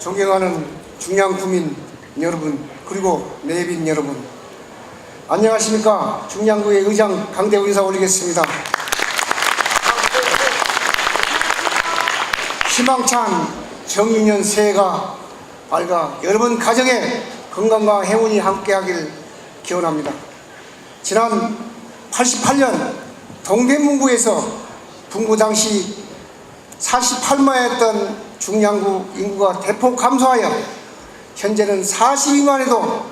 존경하는 중량 구민 여러분 그리고 내빈 여러분. 안녕하십니까? 중량구의 의장 강대우 인사 올리겠습니다. 희망찬 정유년 새해가 밝아 여러분 가정에 건강과 행운이 함께하길 기원합니다. 지난 88년 동대문구에서 분구 당시 48만이었던 중량구 인구가 대폭 감소하여 현재는 42만에도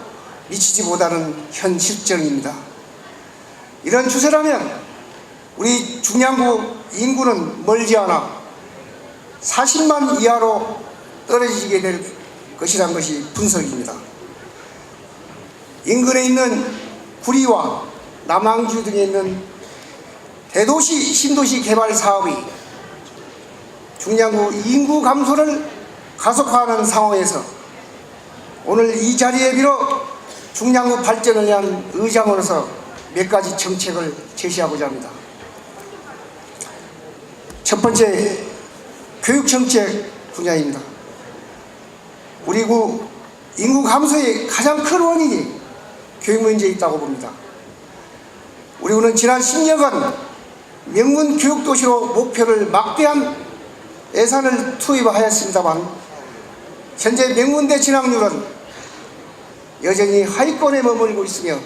미치지 못하는 현 실정입니다. 이런 추세라면 우리 중량구 인구는 멀지 않아 40만 이하로 떨어지게 될 것이란 것이 분석입니다. 인근에 있는 구리와 남항주 등에 있는 대도시 신도시 개발 사업이 중량구 인구 감소를 가속화하는 상황에서 오늘 이 자리에 비롯 중량구 발전을 위한 의장으로서 몇 가지 정책을 제시하고자 합니다. 첫 번째 교육 정책 분야입니다. 우리 구 인구 감소의 가장 큰 원인이 교육 문제에 있다고 봅니다. 우리 구는 지난 10년간 명문 교육 도시로 목표를 막대한 예산을 투입하였습니다만 현재 명문대 진학률은 여전히 하위권에 머물고 있으며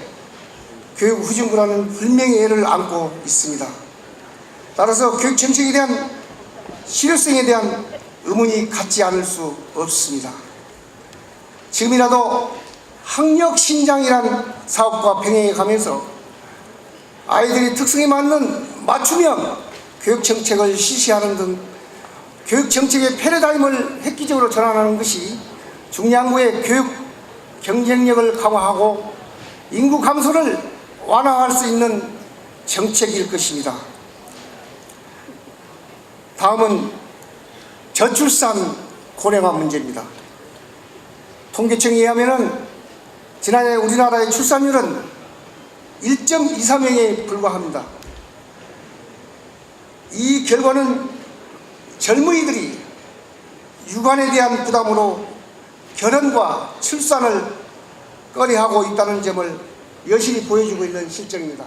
교육 후진부라는 불명의 애를 안고 있습니다. 따라서 교육 정책에 대한 실효성에 대한 의문이 갖지 않을 수 없습니다. 지금이라도 학력 신장이란 사업과 병행해 가면서 아이들이 특성에 맞는 맞춤형 교육 정책을 실시하는 등 교육 정책의 패러다임을 획기적으로 전환하는 것이 중량구의 교육 경쟁력을 강화하고 인구 감소를 완화할 수 있는 정책일 것입니다. 다음은 저출산 고령화 문제입니다. 통계청에 의하면 지난해 우리나라의 출산율은 1.23명에 불과합니다. 이 결과는 젊은이들이 육아에 대한 부담으로 결혼과 출산을 꺼려하고 있다는 점을 여실히 보여주고 있는 실정입니다.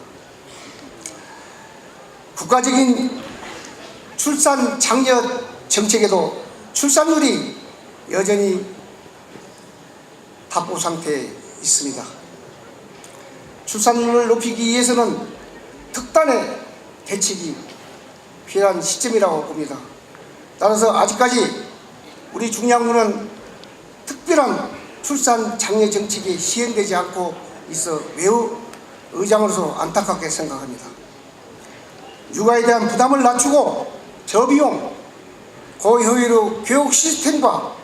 국가적인 출산 장려 정책에도 출산율이 여전히 답보 상태에 있습니다. 출산율을 높이기 위해서는 특단의 대책이 필요한 시점이라고 봅니다. 따라서 아직까지 우리 중량구는 특별한 출산 장려 정책이 시행되지 않고 있어 매우 의장으로서 안타깝게 생각합니다. 육아에 대한 부담을 낮추고 저비용, 고효율의 교육 시스템과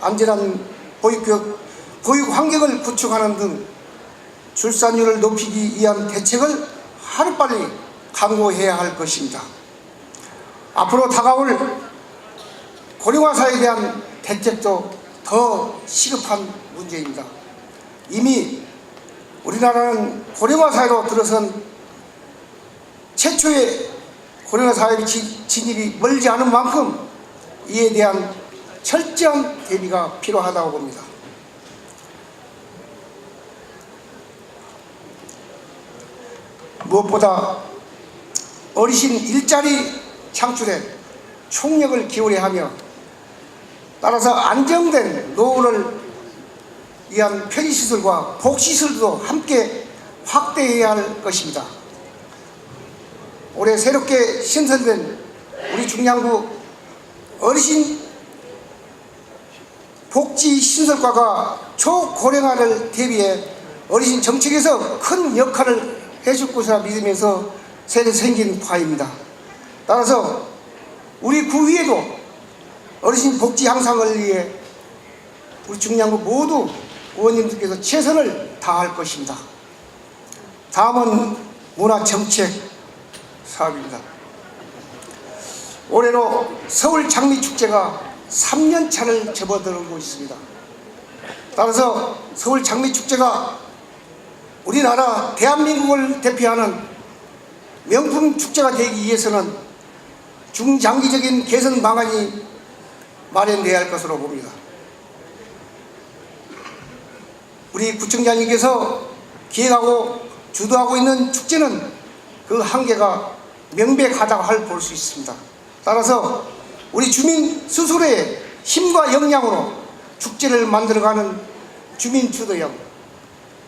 안전한 보육교육, 보육 환경을 구축하는 등 출산율을 높이기 위한 대책을 하루빨리 강구해야 할 것입니다. 앞으로 다가올 고령화 사회에 대한 대책도 더 시급한 문제입니다. 이미 우리나라는 고령화 사회로 들어선 최초의 고령화 사회 진입이 멀지 않은 만큼 이에 대한 철저한 대비가 필요하다고 봅니다. 무엇보다 어르신 일자리 창출에 총력을 기울여야 하며 따라서 안정된 노후를 위한 편의시설과 복지시설도 함께 확대해야 할 것입니다. 올해 새롭게 신설된 우리 중량구 어르신 복지시설과가 초고령화를 대비해 어르신 정책에서 큰 역할을 해줄 것이라 믿으면서 새로 생긴 바입니다. 따라서 우리 구위에도 어르신 복지 향상을 위해 우리 중량구 모두 의원님들께서 최선을 다할 것입니다. 다음은 문화정책 사업입니다. 올해로 서울 장미축제가 3년 차를 접어들고 있습니다. 따라서 서울 장미축제가 우리나라 대한민국을 대표하는 명품 축제가 되기 위해서는 중장기적인 개선 방안이 마련되어야 할 것으로 봅니다. 우리 구청장님께서 기획하고 주도하고 있는 축제는 그 한계가 명백하다고 할 볼 수 있습니다. 따라서 우리 주민 스스로의 힘과 역량으로 축제를 만들어가는 주민 주도형,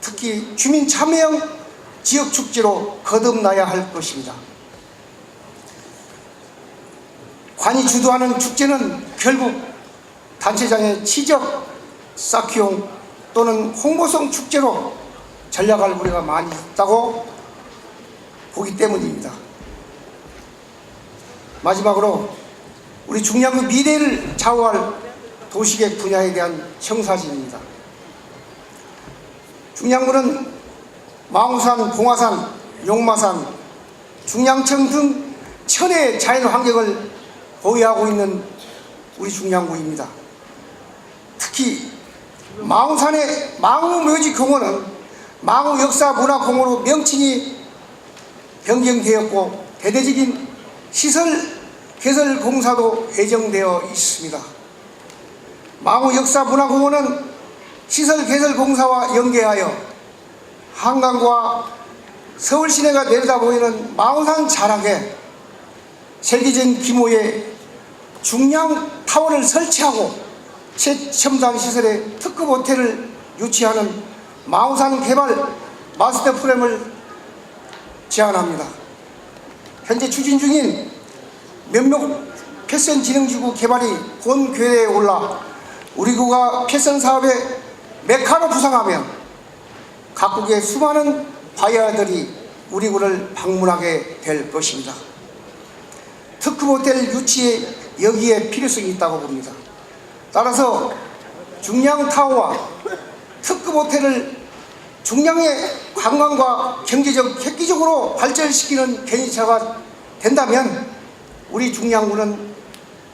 특히 주민 참여형 지역 축제로 거듭나야 할 것입니다. 관이 주도하는 축제는 결국 단체장의 치적, 쌓기용 또는 홍보성 축제로 전략할 우려가 많이 있다고 보기 때문입니다. 마지막으로 우리 중량구 미래를 좌우할 도시계획 분야에 대한 청사진입니다. 중량구는 망우산, 봉화산, 용마산, 중량청 등 천혜의 자연 환경을 보유하고 있는 우리 중량구입니다. 특히 망우산의 망우묘지공원은 망우 역사문화공원으로 명칭이 변경되었고 대대적인 시설 개설 공사도 예정되어 있습니다. 망우 역사문화공원은 시설 개설 공사와 연계하여 한강과 서울 시내가 내려다 보이는 망우산 자락에 세계적인 규모의 중량 타워를 설치하고 최첨단 시설의 특급 호텔을 유치하는 망우산 개발 마스터 프로그램을 제안합니다. 현재 추진 중인 몇몇 패션 진흥지구 개발이 본 궤도에 올라 우리 구가 패션 사업의 메카로 부상하며 각국의 수많은 바이어들이 우리 구를 방문하게 될 것입니다. 특급 호텔 유치에 여기에 필요성이 있다고 봅니다. 따라서 중량 타워와 특급 호텔을 중량의 관광과 경제적 획기적으로 발전시키는 개인차가 된다면 우리 중량구는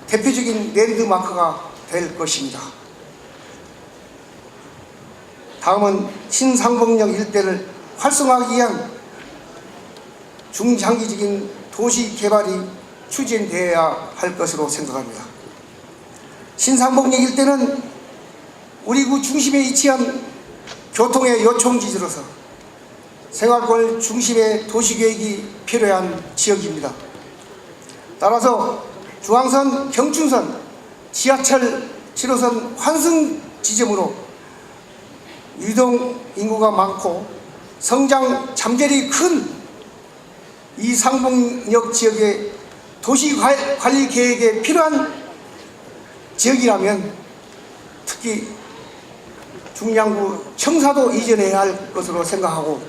대표적인 랜드마크가 될 것입니다. 다음은 신상봉역 일대를 활성화하기 위한 중장기적인 도시 개발이 추진되어야 할 것으로 생각합니다. 신상봉역 일대는 우리 구 중심에 위치한 교통의 요충지지로서 생활권 중심의 도시계획이 필요한 지역입니다. 따라서 중앙선, 경춘선, 지하철 7호선 환승 지점으로 유동 인구가 많고 성장 잠재력이 큰 이 상봉역 지역의 도시 관- 관리 계획에 필요한 지역이라면 특히 중량구 청사도 이전해야 할 것으로 생각하고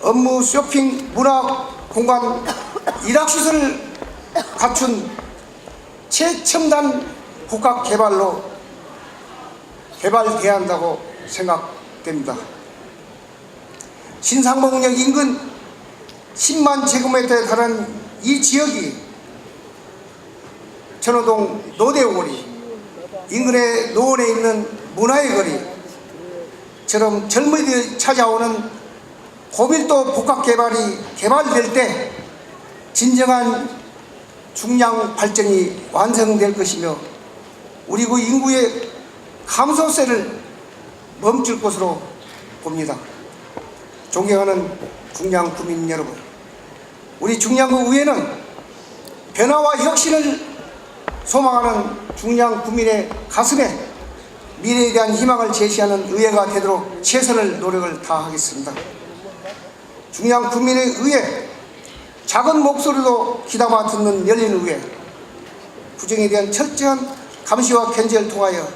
업무 쇼핑 문화 공간 일학시설을 갖춘 최첨단 복합 개발로 개발돼야 한다고 생각됩니다. 신상봉역 인근 10만 제곱미터에 달하는 이 지역이 천호동 노대거리, 인근의 노원에 있는 문화의 거리처럼 젊은이들이 찾아오는 고밀도 복합 개발이 개발될 때 진정한 중량 발전이 완성될 것이며 우리 그 인구의 감소세를 멈출 것으로 봅니다. 존경하는 중량 구민 여러분, 우리 중량구 의회는 변화와 혁신을 소망하는 중량 구민의 가슴에 미래에 대한 희망을 제시하는 의회가 되도록 최선을 노력을 다하겠습니다. 중량 구민의 의회, 작은 목소리도 귀담아 듣는 열린 의회, 구정에 대한 철저한 감시와 견제를 통하여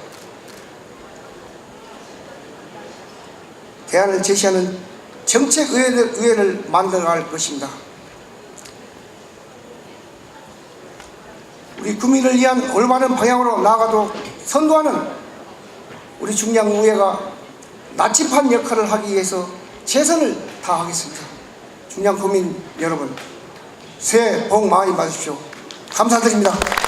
대안을 제시하는 정책 의회를 만들어갈 것입니다. 우리 국민을 위한 올바른 방향으로 나아가도록 선도하는 우리 중량의회가 나침반 역할을 하기 위해서 최선을 다하겠습니다. 중량 국민 여러분, 새해 복 많이 받으십시오. 감사드립니다.